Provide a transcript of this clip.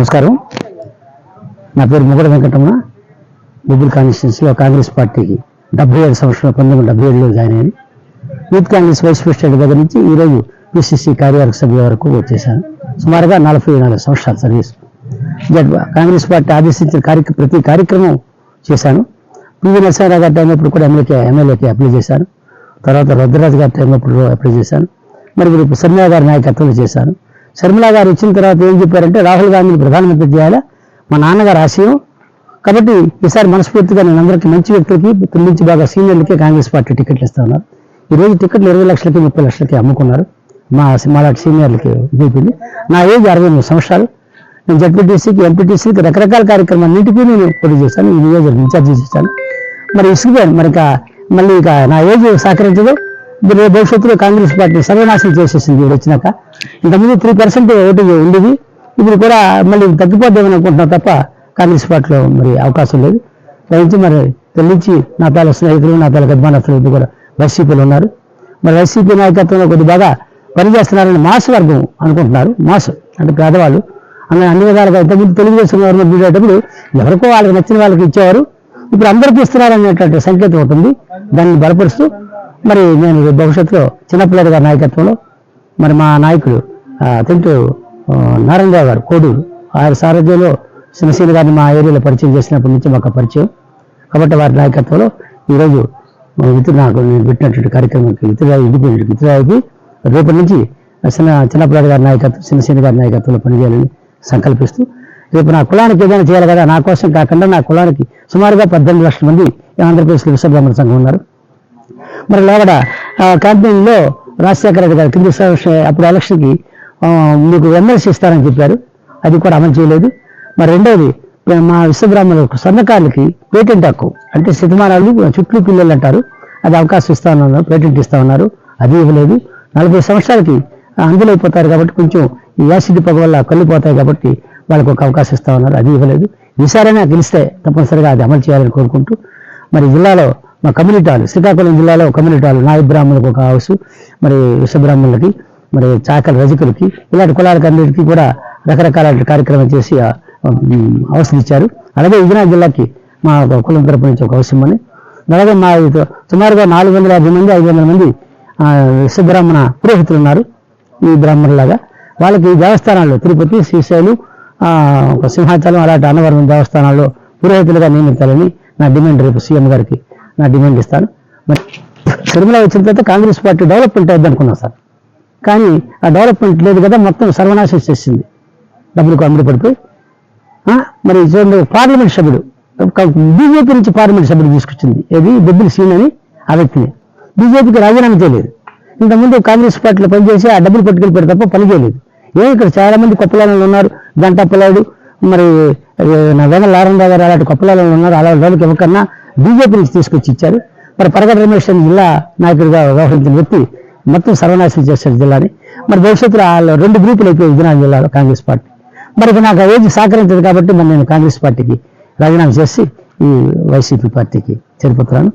నమస్కారం. నా పేరు ముగుడ వెంకటమ్మ బొబ్బుల్ కాన్స్టిట్యున్సీలో కాంగ్రెస్ పార్టీకి డెబ్బై ఏడు సంవత్సరాలు పంతొమ్మిది వందల డెబ్బై ఏడులో జాయిన్ అయ్యాను. యూత్ కాంగ్రెస్ వైస్ ప్రెసిడెంట్ దగ్గర నుంచి ఈరోజు పిసిసి కార్యవర్గ సభ్యుల వరకు వచ్చేసాను. సుమారుగా నలభై నాలుగు సంవత్సరాల సర్వీస్. కాంగ్రెస్ పార్టీ ఆదేశించిన కార్యక్రమ ప్రతి కార్యక్రమం చేశాను. పివి నరసింహారావు గారి టైం అప్పుడు కూడా ఎమ్మెల్యేకి ఎమ్మెల్యేకి అప్లై చేశాను. తర్వాత రుద్రరాజు గారి టైం అప్పుడు అప్లై చేశాను. మరి ఇప్పుడు శర్మిల గారి నాయకత్వంలో చేశాను. శర్మిల గారు వచ్చిన తర్వాత ఏం చెప్పారంటే రాహుల్ గాంధీని ప్రధానమంత్రి చేయాలా? మా నాన్నగారు ఆశయం. కాబట్టి ఈసారి మనస్ఫూర్తిగా నేను అందరికీ మంచి వ్యక్తులకి నుంచి బాగా సీనియర్లకి కాంగ్రెస్ పార్టీ టికెట్లు ఇస్తా ఉన్నారు ఈ రోజు టికెట్లు ఇరవై లక్షలకి ముప్పై లక్షలకి అమ్ముకున్నారు. మా మాలాంటి సీనియర్లకి ఇదైపోయింది నా ఏజ్ అరవై మూడు సంవత్సరాలు. నేను జడ్పీటీసీకి ఎంపీటీసీకి రకరకాల కార్యక్రమాలన్నింటికీ నేను పోటీ చేశాను. ఈ నియోజకవర్గం ఇన్ఛార్జ్ చేశాను. మరి ఇసుకుపోయాను మరి ఇక మళ్ళీ ఇక నా ఏజ్ సహకరించదు. రేపు భవిష్యత్తులో కాంగ్రెస్ పార్టీ సర్వనాశనం చేసేసింది వీడు వచ్చినాక. ఇంతకుముందు త్రీ పర్సెంట్ ఓటింగ్ ఉండేది. ఇప్పుడు కూడా మళ్ళీ తగ్గిపోద్దామని అనుకుంటున్నాం తప్ప కాంగ్రెస్ పార్టీలో మరి అవకాశం లేదు. దయచేసి మరి తెలించి నా తాల స్నేహితులు నా తాల అభిమానస్తులు కూడా వైసీపీలో ఉన్నారు. మరి వైసీపీ నాయకత్వంలో కొద్ది బాగా పనిచేస్తున్నారని మాస్ వర్గం అనుకుంటున్నారు. మాస్ అంటే పేదవాళ్ళు. అన్న అన్ని విధాలుగా ఇంతకుముందు తెలుగుదేశం గవర్నమెంట్ ఉండేటప్పుడు ఎవరికో వాళ్ళకి నచ్చిన వాళ్ళకి ఇచ్చేవారు. ఇప్పుడు అందరికీ ఇస్తున్నారు అనేటువంటి సంకేతం ఉంటుంది దాన్ని బలపరుస్తూ మరి నేను భవిష్యత్తులో చిన్నపిల్లడి గారి నాయకత్వంలో మరి మా నాయకుడు తింటూ నారాయణరావు గారు కోడూరు ఆయన సారథ్యంలో శివసేన గారిని మా ఏరియాలో పరిచయం చేసినప్పటి నుంచి మాకు పరిచయం. కాబట్టి వారి నాయకత్వంలో ఈరోజు ఇతరు నాకు నేను పెట్టినటువంటి కార్యక్రమానికి ఇతర ఇండిపెండెంట్ ఇతరాకి రేపటి నుంచి చిన్న చిన్నపిల్లడి గారి నాయకత్వం శివసేన గారి నాయకత్వంలో పనిచేయాలని సంకల్పిస్తూ రేపు నా కులానికి ఏదైనా చేయాలి కదా నా కోసం కాకుండా నా కులానికి సుమారుగా పద్దెనిమిది లక్షల మంది ఆంధ్రప్రదేశ్లో విశ్వబ్రాహ్మణ సంఘం ఉన్నారు. మరి లేవడ క్యాంపెయిన్లో రాజశేఖర రెడ్డి గారు కింది అప్పుడు ఎలక్షన్కి మీకు ఎమ్మెల్సీ ఇస్తారని చెప్పారు. అది కూడా అమలు చేయలేదు. మరి రెండవది మా విశ్వబ్రాహ్మణులకు సన్నకారులకి పేటెంట్ హక్కు అంటే శతమానాలు చుట్టూ పిల్లలు అంటారు. అది అవకాశం ఇస్తా ఉన్నారు పేటెంట్ ఇస్తా ఉన్నారు. అది ఇవ్వలేదు. నలభై సంవత్సరాలకి అందులైపోతారు కాబట్టి కొంచెం ఈ యాసిడ్ పొగ వల్ల కళ్ళిపోతాయి కాబట్టి వాళ్ళకు ఒక అవకాశం ఇస్తా ఉన్నారు. అది ఇవ్వలేదు. ఈసారైనా గెలిస్తే తప్పనిసరిగా అది అమలు చేయాలని కోరుకుంటూ మరి జిల్లాలో మా కమ్యూనిటీ హాల్. శ్రీకాకుళం జిల్లాలో కమ్యూనిటీ హాల్. నాయ బ్రాహ్మణులకు ఒక హౌస్ మరి విశ్వబ్రాహ్మణులకి మరి చాకల రజకులకి ఇలాంటి కులాలకు అన్నిటికీ కూడా రకరకాల కార్యక్రమం చేసి ఆ, అవసరం ఇచ్చారు. అలాగే విజయనగరం జిల్లాకి మా కులం తరపు నుంచి ఒక అవసరం అని. అలాగే మా సుమారుగా నాలుగు వందల యాభై మంది ఐదు వందల మంది విశ్వబ్రాహ్మణ పురోహితులు ఉన్నారు. ఈ బ్రాహ్మణులాగా. వాళ్ళకి దేవస్థానాల్లో తిరుపతి శ్రీశైలం ఒక సింహాచలం అలాంటి అన్నవరం దేవస్థానాల్లో పురోహితులుగా నియమించాలని నా డిమాండ్ రేపు సీఎం గారికి. నా డిమాండ్ ఇస్తాను. మరి తిరుమల వచ్చిన తర్వాత కాంగ్రెస్ పార్టీ డెవలప్మెంట్ అవుద్ది అనుకున్నాం సార్. కానీ ఆ డెవలప్మెంట్ లేదు కదా మొత్తం సర్వనాశం చేసింది. డబ్బులకు అమ్ముడు పడిపోయి. మరి చూడండి పార్లమెంట్ సభ్యుడు బీజేపీ నుంచి పార్లమెంట్ సభ్యుడు తీసుకొచ్చింది. ఏది? బొబ్బిలి సీన్ అని ఆ వ్యక్తిని. బీజేపీకి రాజీనామా చేయలేదు. ఇంతకుముందు కాంగ్రెస్ పార్టీలో పనిచేసి ఆ డబ్బులు పట్టుకెళ్ళి పెడితే తప్ప పని చేయలేదు. ఏ ఇక్కడ చాలా మంది కొప్పలాలలో ఉన్నారు. గంటప్పలాడు మరి నా వేగ నారాయణరావు గారు అలాంటి కొప్పలాలలో ఉన్నారు. అలాంటి వాళ్ళకి ఎవరికన్నా బీజేపీ నుంచి తీసుకొచ్చి ఇచ్చారు. మరి పరగడ రమేష్ అని జిల్లా నాయకుడిగా వ్యవహరించిన వ్యక్తి మొత్తం సర్వనాశనం చేశాడు జిల్లాని. మరి భవిష్యత్తులో వాళ్ళు రెండు గ్రూపులు అయిపోయి విజయనగరం జిల్లాలో కాంగ్రెస్ పార్టీ. మరి నాకు ఏది ఏజ్ సహకరించదు కాబట్టి మరి నేను కాంగ్రెస్ పార్టీకి రాజీనామా చేసి ఈ వైసీపీ పార్టీకి చేరిపోతున్నాను.